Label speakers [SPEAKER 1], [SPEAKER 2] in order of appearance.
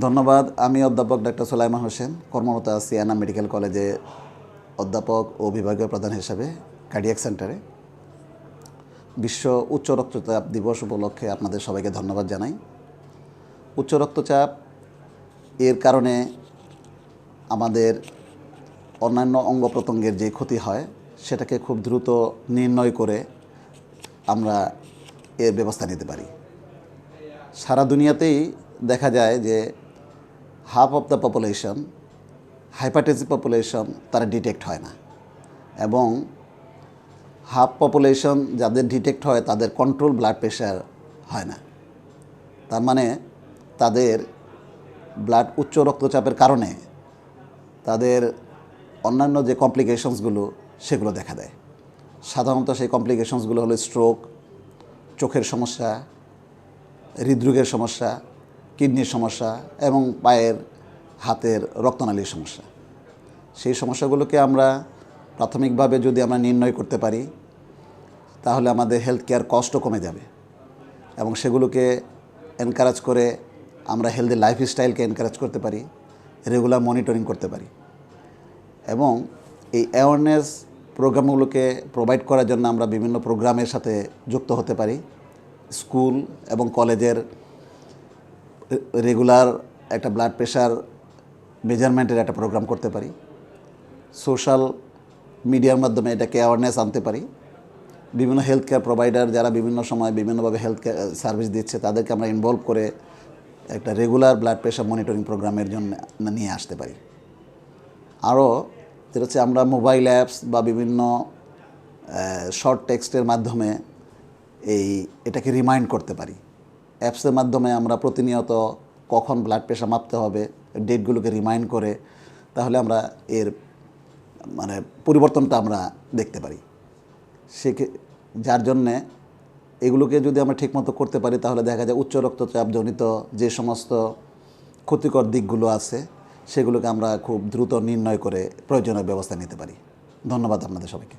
[SPEAKER 1] ধন্যবাদ। আমি অধ্যাপক ডাক্তার সোলাইমান হোসেন, কর্মরত আছি এনাম মেডিকেল কলেজে অধ্যাপক ও বিভাগীয় প্রধান হিসাবে কার্ডিয়াক সেন্টারে বিশ্ব উচ্চ রক্তচাপ দিবস উপলক্ষে আপনাদের সবাইকে ধন্যবাদ জানাই। উচ্চ রক্তচাপ এর কারণে আমাদের অন্যান্য অঙ্গ প্রত্যঙ্গের যে ক্ষতি হয়, সেটাকে খুব দ্রুত নির্ণয় করে আমরা এর ব্যবস্থা নিতে পারি। সারা দুনিয়াতেই দেখা যায় যে half of the population hypertensive population তারা ডিটেক্ট হয় না। এবং হাফ পপুলেশন যাদের ডিটেক্ট হয়, তাদের কন্ট্রোল ব্লাড প্রেশার হয় না। তার মানে তাদের ব্লাড উচ্চ রক্তচাপের কারণে তাদের অন্যান্য যে কমপ্লিকেশনসগুলো সেগুলো দেখা দেয়। সাধারণত সেই কমপ্লিকেশনসগুলো হলো স্ট্রোক চোখের সমস্যা, হৃদরোগের সমস্যা কিডনির সমস্যা এবং পায়ের হাতের রক্তনালীর সমস্যা। সেই সমস্যাগুলোকে আমরা প্রাথমিকভাবে যদি আমরা নির্ণয় করতে পারি, তাহলে আমাদের হেলথ কেয়ার কস্টও কমে যাবে এবং সেগুলোকে এনকারেজ করে আমরা হেলদি লাইফস্টাইলকে এনকারেজ করতে পারি রেগুলার মনিটরিং করতে পারি এবং এই অ্যাওয়ারনেস প্রোগ্রামগুলোকে প্রোভাইড করার জন্য আমরা বিভিন্ন প্রোগ্রামের সাথে যুক্ত হতে পারি স্কুল এবং কলেজের রেগুলার একটা ব্লাড প্রেশার মেজারমেন্টের একটা প্রোগ্রাম করতে পারি। সোশ্যাল মিডিয়ার মাধ্যমে এটাকে অ্যাওয়ারনেস আনতে পারি। বিভিন্ন হেলথ কেয়ার প্রোভাইডার যারা বিভিন্ন সময় বিভিন্নভাবে হেলথ কেয়ার সার্ভিস দিচ্ছে, তাদেরকে আমরা ইনভলভ করে একটা রেগুলার ব্লাড প্রেশার মনিটরিং প্রোগ্রামের জন্য নিয়ে আসতে পারি। আরও যেটা হচ্ছে আমরা মোবাইল অ্যাপস বা বিভিন্ন শর্ট টেক্সটের মাধ্যমে এই এটাকে রিমাইন্ড করতে পারি। অ্যাপসের মাধ্যমে আমরা প্রতিনিয়ত কখন ব্লাড প্রেশার মাপতে হবে, ডেটগুলোকে রিমাইন্ড করে তাহলে আমরা এর মানে পরিবর্তনটা আমরা দেখতে পারি। সে যার জন্যে এগুলোকে যদি আমরা ঠিকমতো করতে পারি, তাহলে দেখা যায় উচ্চ রক্তচাপজনিত যে সমস্ত ক্ষতিকর দিকগুলো আছে, সেগুলোকে আমরা খুব দ্রুত নির্ণয় করে প্রয়োজনীয় ব্যবস্থা নিতে পারি। ধন্যবাদ আপনাদের সবাইকে।